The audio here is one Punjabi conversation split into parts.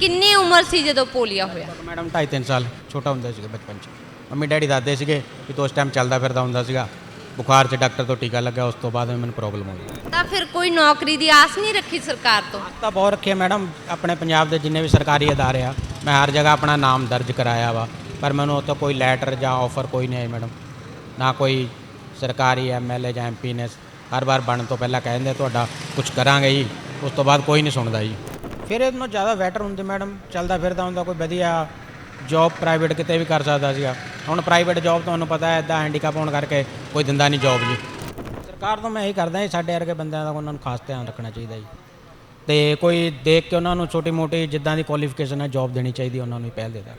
ਕਿੰਨੀ ਉਮਰ ਸੀ ਜਦੋਂ ਪੋਲੀਆ ਹੋਇਆ? ਮੈਡਮ 2.5 3 ਸਾਲ ਛੋਟਾ ਹੁੰਦਾ ਸੀਗਾ ਬਚਪਨ 'ਚ। ਮੰਮੀ ਡੈਡੀ ਦੱਸਦੇ ਸੀਗੇ ਕਿ ਤੂੰ ਉਸ ਟਾਈਮ ਚੱਲਦਾ ਫਿਰਦਾ ਹੁੰਦਾ ਸੀਗਾ। ਬੁਖਾਰ 'ਚ ਡਾਕਟਰ ਤੋਂ ਟੀਕਾ ਲੱਗਿਆ ਉਸ ਤੋਂ ਬਾਅਦ ਮੈਨੂੰ ਪ੍ਰੋਬਲਮ ਹੋ ਗਈ ਤਾਂ ਫਿਰ ਕੋਈ ਨੌਕਰੀ ਦੀ ਆਸ ਨਹੀਂ ਰੱਖੀ ਸਰਕਾਰ ਤੋਂ? ਤਾਂ ਬਹੁਤ ਰੱਖਿਆ ਮੈਡਮ। ਆਪਣੇ ਪੰਜਾਬ ਦੇ ਜਿੰਨੇ ਵੀ ਸਰਕਾਰੀ ਅਦਾਰੇ ਆ ਮੈਂ ਹਰ ਜਗ੍ਹਾ ਆਪਣਾ ਨਾਮ ਦਰਜ ਕਰਾਇਆ ਵਾ। ਪਰ ਮੈਨੂੰ ਉੱਥੋਂ ਕੋਈ ਲੈਟਰ ਜਾਂ ਆਫਰ ਕੋਈ ਨਹੀਂ ਆਈ ਮੈਡਮ। ਨਾ ਕੋਈ ਸਰਕਾਰੀ ਐਮਐਲਏ ਜਾਂ ਐਮਪੀ ਨੇ ਹਰ ਵਾਰ ਬਣਨ ਤੋਂ ਪਹਿਲਾਂ ਕਹਿੰਦੇ ਤੁਹਾਡਾ ਕੁਝ ਕਰਾਂਗੇ ਜੀ। ਉਸ ਤੋਂ ਬਾਅਦ ਕੋਈ ਨਹੀਂ ਸੁਣਦਾ ਜੀ। ਫਿਰ ਇਹਦੇ ਨਾਲੋਂ ਜ਼ਿਆਦਾ ਬੈਟਰ ਹੁੰਦੇ ਮੈਡਮ ਚੱਲਦਾ ਫਿਰਦਾ ਹੁੰਦਾ ਕੋਈ ਵਧੀਆ ਜੌਬ ਪ੍ਰਾਈਵੇਟ ਕਿਤੇ ਵੀ ਕਰ ਸਕਦਾ ਸੀਗਾ। ਹੁਣ ਪ੍ਰਾਈਵੇਟ ਜੌਬ ਤੁਹਾਨੂੰ ਪਤਾ ਹੈ ਇਦਾਂ ਹੈਂਡੀਕੈਪ ਹੋਣ ਕਰਕੇ ਕੋਈ ਦਿੰਦਾ ਨਹੀਂ ਜੌਬ ਜੀ। ਸਰਕਾਰ ਤੋਂ ਮੈਂ ਇਹੀ ਕਰਦਾ ਜੀ ਸਾਡੇ ਵਰਗੇ ਬੰਦਿਆਂ ਦਾ ਉਹਨਾਂ ਨੂੰ ਖਾਸ ਧਿਆਨ ਰੱਖਣਾ ਚਾਹੀਦਾ ਜੀ। ਤੇ ਕੋਈ ਦੇਖ ਕੇ ਉਹਨਾਂ ਨੂੰ ਛੋਟੀ ਮੋਟੀ ਜਿੱਦਾਂ ਦੀ ਕੁਆਲੀਫਿਕੇਸ਼ਨ ਹੈ ਜੌਬ ਦੇਣੀ ਚਾਹੀਦੀ ਉਹਨਾਂ ਨੂੰ ਹੀ ਪਹਿਲ ਦੇਦਾ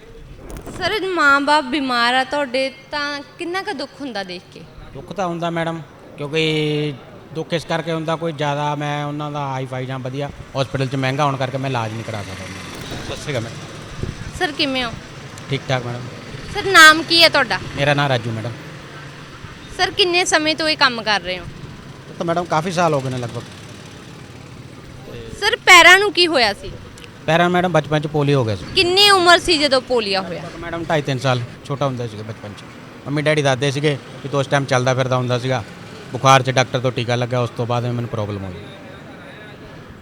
ਸਰ ਮਾਂ-ਬਾਪ ਬਿਮਾਰ ਆ ਤੁਹਾਡੇ ਤਾਂ ਕਿੰਨਾ ਕੁ ਦੁੱਖ ਹੁੰਦਾ ਦੇਖ ਕੇ? ਦੁੱਖ ਤਾਂ ਹੁੰਦਾ ਮੈਡਮ ਕਿਉਂਕਿ ਦੁੱਖ ਇਸ ਕਰਕੇ ਹੁੰਦਾ ਕੋਈ ਜ਼ਿਆਦਾ ਮੈਂ ਉਹਨਾਂ ਦਾ ਹਾਈ ਫਾਈ ਜਾਂ ਵਧੀਆ ਹਸਪੀਟਲ 'ਚ ਮਹਿੰਗਾ ਹੋਣ ਕਰਕੇ ਮੈਂ ਇਲਾਜ ਨਹੀਂ ਕਰਾ ਸਕਦਾ। ਉਹਨਾਂ ਦਾ। ਸਤਿ ਸ਼੍ਰੀ ਅਕਾਲ ਮੈਡਮ। ਸਰ ਕਿਵੇਂ ਹੋ? ਠੀਕ ਠਾਕ ਮੈਡਮ। ਸਰ ਨਾਮ ਕੀ ਹੈ ਤੁਹਾਡਾ? ਮੇਰਾ ਨਾਮ ਰਾਜੂ ਮੈਡਮ। ਸਰ ਕਿੰਨੇ ਸਮੇਂ ਤੋਂ ਇਹ ਕੰਮ ਕਰ ਰਹੇ ਹੋ? ਤਾਂ ਮੈਡਮ ਕਾਫੀ ਸਾਲ ਹੋ ਗਏ ਨੇ ਲਗਭਗ। ਸਰ ਪੈਰਾਂ ਨੂੰ ਕੀ ਹੋਇਆ ਸੀ? ਪੈਰਾਂ ਮੈਡਮ ਬਚਪਨ 'ਚ ਪੋਲੀਓ ਹੋ ਗਿਆ ਸੀ। ਕਿੰਨੀ ਉਮਰ ਸੀ ਜਦੋਂ ਪੋਲੀਆ ਹੋਇਆ? ਮੈਡਮ 2.5 3 ਸਾਲ ਛੋਟਾ ਹੁੰਦਾ ਸੀਗਾ ਬਚਪਨ 'ਚ। ਮੰਮੀ ਡੈਡੀ ਦੱਸਦੇ ਸੀਗੇ ਕਿ ਤੂੰ ਉਸ ਟਾਈਮ ਚੱਲਦਾ ਫਿਰਦਾ ਹੁੰਦਾ ਸੀਗਾ। ਬੁਖਾਰ 'ਚ ਡਾਕਟਰ ਤੋਂ ਟੀਕਾ ਲੱਗਿਆ ਉਸ ਤੋਂ ਬਾਅਦ ਮੈਨੂੰ ਪ੍ਰੋਬਲਮ ਹੋ ਗਈ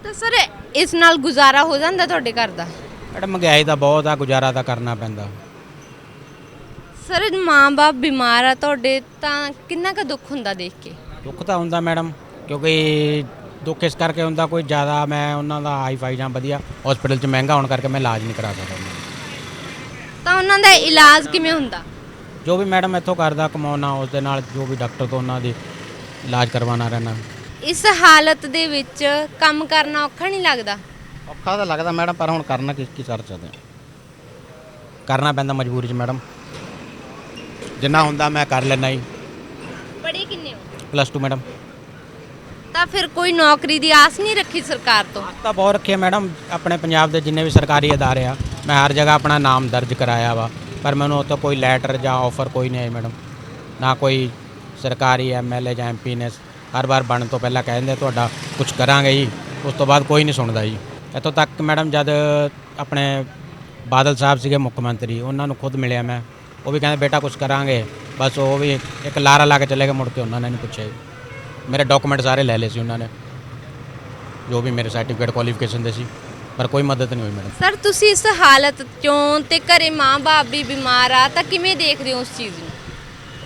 ਤਾਂ ਸਰ ਇਸ ਨਾਲ ਗੁਜ਼ਾਰਾ ਹੋ ਜਾਂਦਾ ਤੁਹਾਡੇ ਘਰ ਦਾ? ਮੈਡਮ ਮਹਿੰਗਾਈ ਤਾਂ ਬਹੁਤ ਆ ਗੁਜ਼ਾਰਾ ਤਾਂ ਕਰਨਾ ਪੈਂਦਾ। ਸਰ ਮਾਂ-ਬਾਪ ਬਿਮਾਰ ਆ ਤੁਹਾਡੇ ਤਾਂ ਕਿੰਨਾ ਕੁ ਦੁੱਖ ਹੁੰਦਾ ਦੇਖ ਕੇ? ਦੁੱਖ ਤਾਂ ਹੁੰਦਾ ਮੈਡਮ ਕਿਉਂਕਿ ਦੁੱਖ ਇਸ ਕਰਕੇ ਹੁੰਦਾ ਕੋਈ ਜ਼ਿਆਦਾ ਮੈਂ ਉਹਨਾਂ ਦਾ ਹਾਈ ਫਾਈ ਜਾਂ ਵਧੀਆ ਹਸਪੀਟਲ 'ਚ ਮਹਿੰਗਾ ਹੋਣ ਕਰਕੇ ਮੈਂ ਇਲਾਜ ਨਹੀਂ ਕਰਾ ਸਕਦਾ। ਦਾ। ਤਾਂ ਉਹਨਾਂ ਦਾ ਇਲਾਜ ਕਿਵੇਂ ਹੁੰਦਾ? ਜੋ ਵੀ ਮੈਡਮ ਇੱਥੋਂ ਕਰਦਾ ਕਮਾਉਣਾ ਉਸ ਦੇ ਨਾਲ ਜੋ ਵੀ ਡਾਕਟਰ ਤੋਂ ਉਹਨਾਂ ਦੀ ਇਲਾਜ ਕਰਵਾਉਣਾ ਰਹਿਣਾ। ਇਸ ਹਾਲਤ ਦੇ ਵਿੱਚ ਕੰਮ ਕਰਨਾ ਔਖਾ ਨਹੀਂ ਲੱਗਦਾ? ਔਖਾ ਤਾਂ ਲੱਗਦਾ ਮੈਡਮ ਪਰ ਹੁਣ ਕਰਨਾ ਕਿਸ ਕੀ ਕਰ ਸਕਦੇ ਹਾਂ। ਕਰਨਾ ਪੈਂਦਾ ਮਜਬੂਰੀ 'ਚ ਮੈਡਮ। ਜਿੰਨਾ ਹੁੰਦਾ ਮੈਂ ਕਰ ਲੈਣਾ ਜੀ। ਪੜ੍ਹੇ ਕਿੰਨੇ ਹੋ? Plus 2 madam. ਤਾਂ ਫਿਰ ਕੋਈ ਨੌਕਰੀ ਦੀ ਆਸ ਨਹੀਂ ਰੱਖੀ ਸਰਕਾਰ ਤੋਂ? ਤਾਂ ਬਹੁਤ ਰੱਖਿਆ ਮੈਡਮ। ਆਪਣੇ ਪੰਜਾਬ ਦੇ ਜਿੰਨੇ ਵੀ ਸਰਕਾਰੀ ਅਦਾਰੇ ਆ ਮੈਂ ਹਰ ਜਗ੍ਹਾ ਆਪਣਾ ਨਾਮ ਦਰਜ ਕਰਾਇਆ ਵਾ। ਪਰ ਮੈਨੂੰ ਉੱਥੋਂ ਕੋਈ ਲੈਟਰ ਜਾਂ ਆਫਰ ਕੋਈ ਨਹੀਂ ਆਈ ਮੈਡਮ। ਨਾ ਕੋਈ ਸਰਕਾਰੀ ਐਮਐਲਏ ਜਾਂ ਐਮਪੀ ਨੇ ਹਰ ਵਾਰ ਬਣਨ ਤੋਂ ਪਹਿਲਾਂ ਕਹਿੰਦੇ ਤੁਹਾਡਾ ਕੁਝ ਕਰਾਂਗੇ ਜੀ। ਉਸ ਤੋਂ ਬਾਅਦ ਕੋਈ ਨਹੀਂ ਸੁਣਦਾ ਜੀ। ਇੱਥੋਂ ਤੱਕ ਮੈਡਮ ਜਦ ਆਪਣੇ ਬਾਦਲ ਸਾਹਿਬ ਸੀਗੇ ਮੁੱਖ ਮੰਤਰੀ ਉਹਨਾਂ ਨੂੰ ਖੁਦ ਮਿਲਿਆ ਮੈਂ। ਉਹ ਵੀ ਕਹਿੰਦੇ ਬੇਟਾ ਕੁਝ ਕਰਾਂਗੇ। ਬਸ ਉਹ ਵੀ ਇੱਕ ਲਾਰਾ ਲਾ ਕੇ ਚਲੇ ਗਏ ਮੁੜ ਕੇ ਉਹਨਾਂ ਨੇ ਨਹੀਂ ਪੁੱਛਿਆ ਜੀ। ਮੇਰੇ ਡਾਕੂਮੈਂਟ ਸਾਰੇ ਲੈ ਲਏ ਸੀ ਉਹਨਾਂ ਨੇ ਜੋ ਵੀ ਮੇਰੇ ਸਰਟੀਫਿਕੇਟ ਕੁਆਲੀਫਿਕੇਸ਼ਨ ਦੇ ਸੀ ਪਰ ਕੋਈ ਮਦਦ ਨਹੀਂ ਹੋਈ ਮੈਡਮ। ਸਰ ਤੁਸੀਂ ਇਸ ਹਾਲਤ ਚੋਂ ਤੇ ਘਰੇ ਮਾਂ-ਬਾਪ ਵੀ ਬਿਮਾਰ ਆ ਤਾਂ ਕਿਵੇਂ ਦੇਖਦੇ ਹੋ ਉਸ ਚੀਜ਼ ਨੂੰ?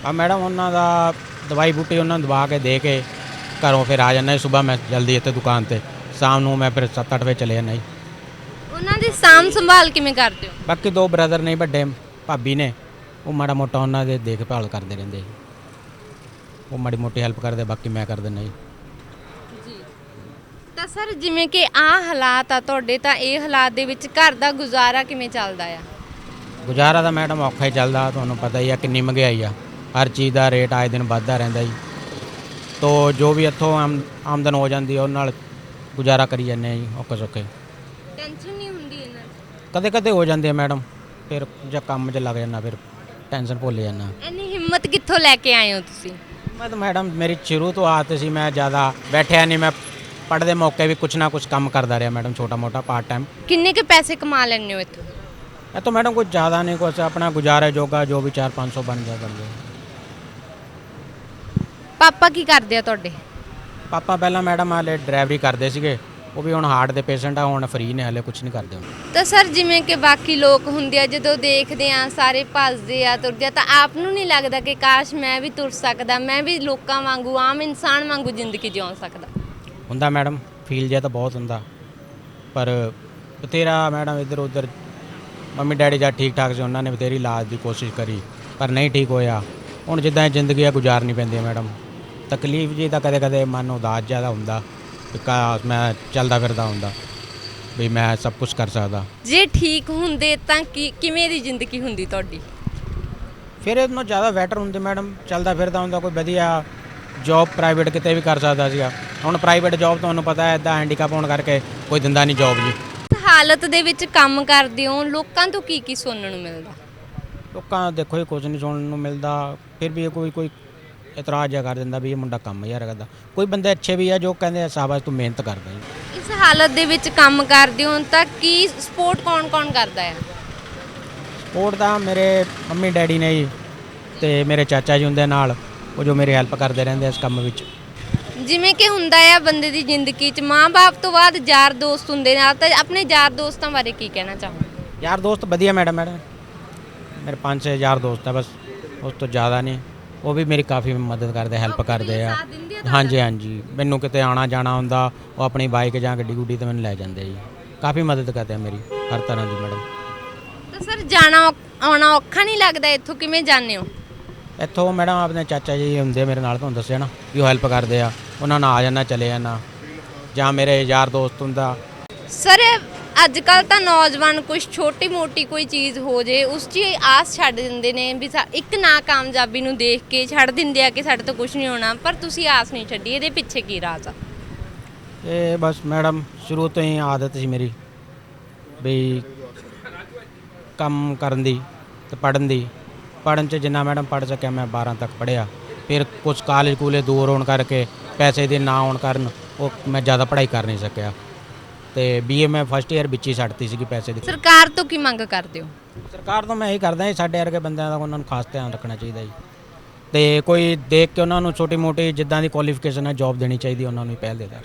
ਆ ਮੈਡਮ ਉਹਨਾਂ ਦਾ ਦਵਾਈ ਬੂਟੀ ਉਹਨਾਂ ਨੂੰ ਦਵਾ ਕੇ ਦੇ ਕੇ ਘਰੋਂ ਫਿਰ ਆ ਜਾਂਦਾ ਸਵੇਰ ਮੈਂ ਜਲਦੀ ਇੱਥੇ ਦੁਕਾਨ ਤੇ ਸ਼ਾਮ ਨੂੰ ਮੈਂ ਫਿਰ 7-8 ਵਜੇ ਚਲੇ ਜਾਂਦਾ ਜੀ। ਉਹਨਾਂ ਦੀ ਸਾਂਭ ਸੰਭਾਲ ਕਿਵੇਂ ਕਰਦੇ ਹੋ? ਬਾਕੀ ਦੋ ਬ੍ਰਦਰ ਨੇ ਵੱਡੇ ਭਾਬੀ ਨੇ ਉਹ ਮਾੜਾ ਮੋਟਾ ਉਹਨਾਂ ਦੇ ਦੇਖਭਾਲ ਕਰਦੇ ਰਹਿੰਦੇ ਜੀ। ਉਹ ਮਾੜੀ ਮੋਟੀ ਹੈਲਪ ਕਰਦੇ ਬਾਕੀ ਮੈਂ ਕਰ ਦਿੰਦਾ ਜੀ। ਜੀ। ਤਾਂ ਸਰ ਜਿਵੇਂ ਕਿ ਆਹ ਹਾਲਾਤ ਆ ਤੁਹਾਡੇ ਤਾਂ ਇਹ ਹਾਲਾਤ ਦੇ ਵਿੱਚ ਘਰ ਦਾ ਗੁਜ਼ਾਰਾ ਕਿਵੇਂ ਚੱਲਦਾ ਆ? ਗੁਜ਼ਾਰਾ ਤਾਂ ਮੈਡਮ ਔਖਾ ਹੀ ਚੱਲਦਾ ਤੁਹਾਨੂੰ ਪਤਾ ਹੀ ਆ ਕਿੰਨੀ ਮਹਿੰਗਾਈ ਆ। ਹਰ ਚੀਜ਼ ਦਾ ਰੇਟ ਆਏ ਦਿਨ ਵੱਧਦਾ ਰਹਿੰਦਾ ਜੀ। ਤੋ ਜੋ ਵੀ ਇੱਥੋਂ ਆਮ- ਆਮਦਨ ਹੋ ਜਾਂਦੀ ਹੈ ਉਹ ਨਾਲ ਗੁਜ਼ਾਰਾ ਕਰੀ ਜਾਂਦੇ ਆ ਜੀ ਔਖੇ ਸੌਖੇ। ਟੈਨਸ਼ਨ ਨਹੀਂ ਹੁੰਦੀ ਇਹਨਾਂ ਦੀ? ਕਦੇ ਕਦੇ ਹੋ ਜਾਂਦੇ ਆ ਮੈਡਮ ਫਿਰ ਜਾਂ ਕੰਮ 'ਚ ਲੱਗ ਜਾਂਦਾ ਫਿਰ ਟੈਨਸ਼ਨ ਭੁੱਲ ਜਾਂਦਾ। ਇੰਨੀ ਹਿੰਮਤ ਕਿੱਥੋਂ ਲੈ ਕੇ ਆਏ ਹੋ ਤੁਸੀਂ? ਮੈਂ ਤਾਂ ਮੈਡਮ ਮੇਰੀ ਸ਼ੁਰੂ ਤੋਂ ਆਦਤ ਸੀ ਮੈਂ ਜ਼ਿਆਦਾ ਬੈਠਿਆ ਨਹੀਂ ਮੈਂ ਪੜ੍ਹਦੇ ਮੌਕੇ ਵੀ ਕੁਛ ਨਾ ਕੁਛ ਕੰਮ ਕਰਦਾ ਰਿਹਾ ਮੈਡਮ ਛੋਟਾ ਮੋਟਾ ਪਾਰਟ ਟਾਈਮ ਕਿੰਨੇ ਕੁ ਪੈਸੇ ਕਮਾ ਲੈਂਦੇ ਹੋ ਇੱਥੋਂ? ਇਹ ਤਾਂ ਮੈਡਮ ਕੁਝ ਜ਼ਿਆਦਾ ਨਹੀਂ ਕੁਛ ਆਪਣਾ ਗੁਜ਼ਾਰੇ ਜੋਗਾ ਜੋ ਵੀ 4-500 ਬਣ ਜਾ ਬਣ ਜਾ। ਪਾਪਾ ਕੀ ਕਰਦੇ ਆ ਤੁਹਾਡੇ? ਪਾਪਾ ਪਹਿਲਾਂ ਮੈਡਮ ਹਾਲੇ ਡਰਾਈਵਰੀ ਕਰਦੇ ਸੀਗੇ। ਉਹ ਵੀ ਹੁਣ ਹਾਰਟ ਦੇ ਪੇਸ਼ੈਂਟ ਆ ਹੁਣ ਫ੍ਰੀ ਨੇ ਹਲੇ ਕੁਝ ਨਹੀਂ ਕਰਦੇ ਹੁਣ ਤਾਂ ਸਰ ਜਿਵੇਂ ਕਿ ਬਾਕੀ ਲੋਕ ਹੁੰਦੇ ਆ ਜਦੋਂ ਦੇਖਦੇ ਆ ਸਾਰੇ ਭੱਜਦੇ ਆ ਤੁਰਦੇ ਆ ਤਾਂ ਆਪ ਨੂੰ ਨਹੀਂ ਲੱਗਦਾ ਕਿ ਕਾਸ਼ ਮੈਂ ਵੀ ਤੁਰ ਸਕਦਾ ਮੈਂ ਵੀ ਲੋਕਾਂ ਵਾਂਗੂ ਆਮ ਇਨਸਾਨ ਵਾਂਗੂ ਜ਼ਿੰਦਗੀ ਜਿਉ ਸਕਦਾ। ਹੁੰਦਾ ਮੈਡਮ ਫੀਲ ਜਿਹਾ ਤਾਂ ਬਹੁਤ ਹੁੰਦਾ। ਪਰ ਬਥੇਰਾ ਮੈਡਮ ਇੱਧਰ ਉੱਧਰ ਮੰਮੀ ਡੈਡੀ ਜਦ ਠੀਕ ਠਾਕ ਸੀ ਉਹਨਾਂ ਨੇ ਬਥੇਰੀ ਇਲਾਜ ਦੀ ਕੋਸ਼ਿਸ਼ ਕਰੀ ਪਰ ਨਹੀਂ ਠੀਕ ਹੋਇਆ। ਹੁਣ ਜਿੱਦਾਂ ਇਹ ਜ਼ਿੰਦਗੀ ਆ ਗੁਜ਼ਾਰਨੀ ਪੈਂਦੀ ਹੈ ਮੈਡਮ। ਤਕਲੀਫ ਜੀ ਤਾਂ ਕਦੇ ਕਦੇ ਮਨ ਉਦਾਸ ਜ਼ਿਆਦਾ ਹੁੰਦਾ ਕਿ ਕਾਸ਼ ਮੈਂ ਚੱਲਦਾ ਫਿਰਦਾ ਹੁੰਦਾ ਵੀ ਮੈਂ ਸਭ ਕੁਝ ਕਰ ਸਕਦਾ। ਜੇ ਠੀਕ ਹੁੰਦੇ ਤਾਂ ਕੀ ਕਿਵੇਂ ਦੀ ਜ਼ਿੰਦਗੀ ਹੁੰਦੀ ਤੁਹਾਡੀ? ਫਿਰ ਇਹਦੇ ਨਾਲੋਂ ਜ਼ਿਆਦਾ ਬੈਟਰ ਹੁੰਦੇ ਮੈਡਮ ਚੱਲਦਾ ਫਿਰਦਾ ਹੁੰਦਾ ਕੋਈ ਵਧੀਆ ਜੌਬ ਪ੍ਰਾਈਵੇਟ ਕਿਤੇ ਵੀ ਕਰ ਸਕਦਾ ਸੀਗਾ। ਹੁਣ ਪ੍ਰਾਈਵੇਟ ਜੌਬ ਤੁਹਾਨੂੰ ਪਤਾ ਹੈ ਇਦਾਂ ਹੈਂਡੀਕੈਪ ਹੋਣ ਕਰਕੇ ਕੋਈ ਦਿੰਦਾ ਨਹੀਂ ਜੌਬ ਜੀ। ਹਾਲਤ ਦੇ ਵਿੱਚ ਕੰਮ ਕਰਦੇ ਹੋ ਲੋਕਾਂ ਤੋਂ ਕੀ ਕੀ ਸੁਣਨ ਨੂੰ ਮਿਲਦਾ? ਲੋਕਾਂ ਦੇਖੋ ਇਹ ਕੁਝ ਨਹੀਂ ਸੁਣਨ ਨੂੰ ਮਿਲਦਾ ਫਿਰ ਵੀ ਇਹ ਕੋਈ ਕੋਈ ਇਤਰਾਜ਼ ਜਿਹਾ ਕਰ ਦਿੰਦਾ ਵੀ ਇਹ ਮੁੰਡਾ ਕੰਮ ਯਾਰ ਕਰਦਾ। ਕੋਈ ਬੰਦੇ ਅੱਛੇ ਵੀ ਆ ਜੋ ਕਹਿੰਦੇ ਆ ਸ਼ਾਬਾਸ਼ ਤੂੰ ਮਿਹਨਤ ਕਰਦਾ ਜੀ। ਇਸ ਹਾਲਤ ਦੇ ਵਿੱਚ ਕੰਮ ਕਰਦੇ ਹੋ ਤਾਂ ਕੀ ਸਪੋਰਟ ਕੌਣ-ਕੌਣ ਕਰਦਾ ਹੈ? ਸਪੋਰਟ ਤਾਂ ਮੇਰੇ ਮੰਮੀ ਡੈਡੀ ਨੇ ਜੀ ਤੇ ਮੇਰੇ ਚਾਚਾ ਜੀ ਹੁੰਦੇ ਨਾਲ ਉਹ ਜੋ ਮੇਰੀ ਹੈਲਪ ਕਰਦੇ ਰਹਿੰਦੇ ਇਸ ਕੰਮ ਵਿੱਚ। ਜਿਵੇਂ ਕਿ ਹੁੰਦਾ ਆ ਬੰਦੇ ਦੀ ਜ਼ਿੰਦਗੀ 'ਚ ਮਾਂ-ਬਾਪ ਤੋਂ ਬਾਅਦ ਯਾਰ ਦੋਸਤ ਹੁੰਦੇ ਨੇ ਤਾਂ ਆਪਣੇ ਯਾਰ ਦੋਸਤਾਂ ਬਾਰੇ ਕੀ ਕਹਿਣਾ ਚਾਹੋਗੇ? ਯਾਰ ਦੋਸਤ ਵਧੀਆ ਮੈਡਮ ਮੈਡਮ ਮੇਰੇ ਪੰਜ ਛੇ ਯਾਰ ਦੋਸਤ ਆ ਬਸ ਉਸ ਤੋਂ ਜ਼ਿਆਦਾ ਨਹੀਂ। ਉਹ ਵੀ ਮੇਰੀ ਕਾਫੀ ਮਦਦ ਕਰਦੇ ਹੈਲਪ ਕਰਦੇ ਆ। ਹਾਂਜੀ ਹਾਂਜੀ। ਮੈਨੂੰ ਕਿਤੇ ਆਣਾ ਜਾਣਾ ਹੁੰਦਾ ਉਹ ਆਪਣੀ ਬਾਈਕ ਜਾਂ ਗੱਡੀ ਗੁੱਡੀ ਤੇ ਮੈਨੂੰ ਲੈ ਜਾਂਦੇ ਜੀ। ਕਾਫੀ ਮਦਦ ਕਰਦੇ ਆ ਮੇਰੀ ਹਰ ਤਰ੍ਹਾਂ ਦੀ ਮੈਡਮ। ਤਾਂ ਸਰ ਜਾਣਾ ਆਉਣਾ ਔਖਾ ਨਹੀਂ ਲੱਗਦਾ ਇੱਥੋਂ ਕਿਵੇਂ ਜਾਂਦੇ ਹੋ? ਇੱਥੋਂ ਮੈਡਮ ਆਪਣੇ ਚਾਚਾ ਜੀ ਹੁੰਦੇ ਆ ਮੇਰੇ ਨਾਲ ਤੁਹਾਨੂੰ ਦੱਸਿਆ ਨਾ ਵੀ ਉਹ ਹੈਲਪ ਕਰਦੇ ਆ। ਉਹਨਾਂ ਨਾਲ ਆ ਜਾਣਾ ਚਲੇ ਜਾਣਾ ਜਾਂ ਮੇਰੇ ਯਾਰ ਦੋਸਤ ਹੁੰਦਾ। ਸਰ ਅੱਜ ਕੱਲ ਤਾਂ ਨੌਜਵਾਨ ਕੁਝ ਛੋਟੀ ਮੋਟੀ ਕੋਈ ਚੀਜ਼ ਹੋ ਜੇ, ਉਸ 'ਚ ਹੀ ਆਸ ਛੱਡ ਦਿੰਦੇ ਨੇ ਵੀ ਸਾ- ਇੱਕ ਨਾ ਕਾਮਯਾਬੀ ਨੂੰ ਦੇਖ ਕੇ ਛੱਡ ਦਿੰਦੇ ਆ ਕਿ ਸਾਡੇ ਤੋਂ ਕੁਝ ਨਹੀਂ ਹੋਣਾ, ਪਰ ਤੁਸੀਂ ਆਸ ਨਹੀਂ ਛੱਡੀ, ਇਹਦੇ ਪਿੱਛੇ ਕੀ ਰਾਜ਼ ਆ? ਇਹ ਬਸ ਮੈਡਮ, ਸ਼ੁਰੂ ਤੋਂ ਹੀ ਆਦਤ ਸੀ ਮੇਰੀ ਵੀ ਕੰਮ ਕਰਨ ਦੀ ਤੇ ਪੜਨ ਦੀ। ਪੜਨ ਚ ਜਿੰਨਾ ਮੈਡਮ ਪੜ ਸਕਿਆ ਮੈਂ 12 ਤੱਕ ਪੜਿਆ ਫਿਰ ਕੁਝ ਕਾਲਜ ਕੂਲੇ ਦੂਰ ਹੋਣ ਕਰਕੇ ਪੈਸੇ ਦੇ ਨਾ ਹੋਣ ਕਾਰਨ ਉਹ ਮੈਂ ਜ਼ਿਆਦਾ ਪੜ੍ਹਾਈ ਕਰ ਨਹੀਂ ਸਕਿਆ। ਤੇ ਬੀਏ ਮੈਂ ਫਸਟ ਈਅਰ ਵਿੱਚ ਹੀ ਛੱਡਤੀ ਸੀਗੀ ਪੈਸੇ ਦੀ। ਸਰਕਾਰ ਤੋਂ ਕੀ ਮੰਗ ਕਰਦੇ ਹੋ? ਸਰਕਾਰ ਤੋਂ ਮੈਂ ਇਹੀ ਕਰਦਾ ਜੀ ਸਾਡੇ ਵਰਗੇ ਬੰਦਿਆਂ ਦਾ ਉਹਨਾਂ ਨੂੰ ਖਾਸ ਧਿਆਨ ਰੱਖਣਾ ਚਾਹੀਦਾ ਜੀ। ਤੇ ਕੋਈ ਦੇਖ ਕੇ ਉਹਨਾਂ ਨੂੰ ਛੋਟੀ ਮੋਟੀ ਜਿੱਦਾਂ ਦੀ ਕੁਆਲੀਫਿਕੇਸ਼ਨ ਹੈ ਜੌਬ ਦੇਣੀ ਚਾਹੀਦੀ ਉਹਨਾਂ ਨੂੰ ਹੀ ਪਹਿਲ ਦੇਦਾ